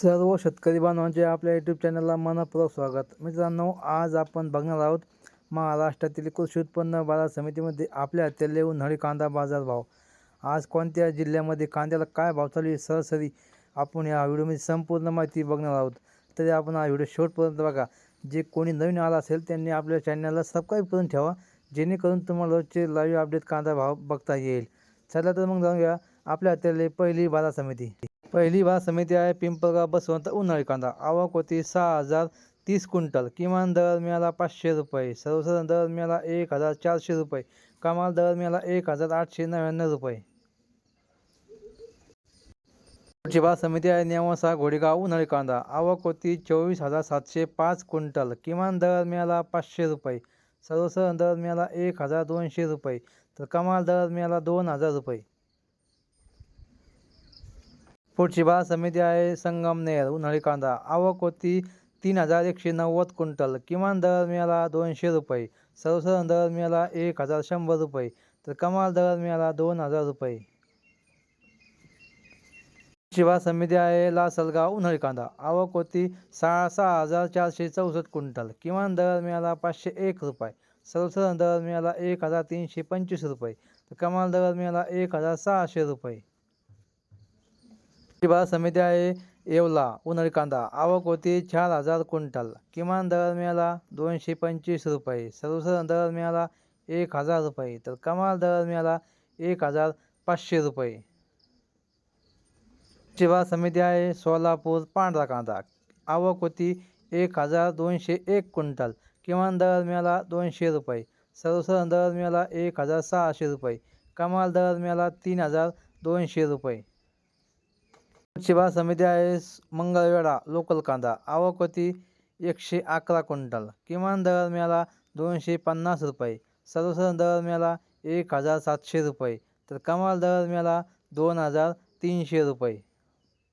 सर्व शेतकरी बांधवांचे आपल्या यूट्यूब चॅनलला मनपूर्वक स्वागत. मित्रांनो आज आपण बघणार आहोत महाराष्ट्रातील कृषी उत्पन्न बाजार समितीमध्ये आपल्या हाताले उन्हाळी कांदा बाजार भाव. आज कोणत्या जिल्ह्यामध्ये कांद्याला काय भाव चालू आहे सरासरी आपण या व्हिडिओमध्ये संपूर्ण माहिती बघणार आहोत. तरी आपण हा व्हिडिओ शेवटपर्यंत बघा. जे कोणी नवीन आला असेल त्यांनी आपल्या चॅनलला सबस्क्राईब करून ठेवा जेणेकरून तुम्हाला रोजचे लाईव्ह अपडेट कांदा भाव बघता येईल. चला तर मग जाऊया आपल्या हाताले पहिली बाजार समिती. पहिली बाजार समिती आहे पिंपळगाव बसवंत उन्हाळी कांदा आवक होती सहा हजार तीस क्विंटल. किमान दर मिळाला पाचशे रुपये. सर्वसाधारण दर मिळाला एक हजार चारशे रुपये. कमाल दर मिळाला एक हजार आठशे नव्याण्णव रुपये. पुढची बाजार समिती आहे नेवासा घोडेगाव उन्हाळी कांदा आवक होती चोवीस हजार सातशे पाच क्विंटल. किमान दर मिळाला पाचशे रुपये. सर्वसाधारण दर मिळाला एक हजार दोनशे रुपये. तर कमाल दर मिळाला दोन हजार रुपये. पुढची बाजार समिती आहे संगमनेर उन्हाळी कांदा आवक होती तीन हजार एकशे नव्वद क्विंटल. किमान दर मिळाला दोनशे रुपये. सर्वसाधारण दर मिळाला एक हजार शंभर रुपये. तर कमाल दर मिळाला दोन हजार रुपये. शिवा समिती आहे लासलगाव उन्हाळी कांदा आवक होती सहा सहा हजार चारशे चौसष्ट क्विंटल. किमान दर मिळाला पाचशे एक रुपये. सर्वसाधारण दर मिळाला एक हजार तीनशे पंचवीस रुपये. तर कमाल दर मिळाला एक हजार सहाशे रुपये. बाजार समिती आहे येवला उन्हाळी कांदा आवक होती चार हजार क्विंटल. किमान दर मिळाला दोनशे पंचवीस रुपये. सर्वसाधारण दर मिळाला एक हजार रुपये. तर कमाल दर मिळाला एक हजार पाचशे रुपये. बाजार समिती आहे सोलापूर पांढरा कांदा. आवक होती एक हजार दोनशे एक क्विंटल. किमान दर मिळाला दोनशे रुपये. सर्वसाधारण दर मिळाला एक हजार सहाशे रुपये. कमाल दर मिळाला तीन हजार दोनशे रुपये. बाजार समिती आहे मंगळवेढा लोकल कांदा आवक होती एकशे अकरा क्विंटल. किमान दर मिळाला दोनशे पन्नास रुपये. सर्वसाधारण दर मिळाला एक हजार सातशे रुपये. तर कमाल दर मिळाला दोन हजार तीनशे रुपये.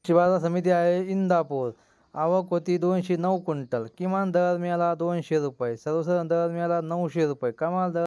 शिवाजा समिती आहे इंदापूर. आवक होती दोनशे नऊ क्विंटल. किमान दर मिळाला दोनशे रुपये. सर्वसाधारण दर मिळाला नऊशे रुपये. कमाल दर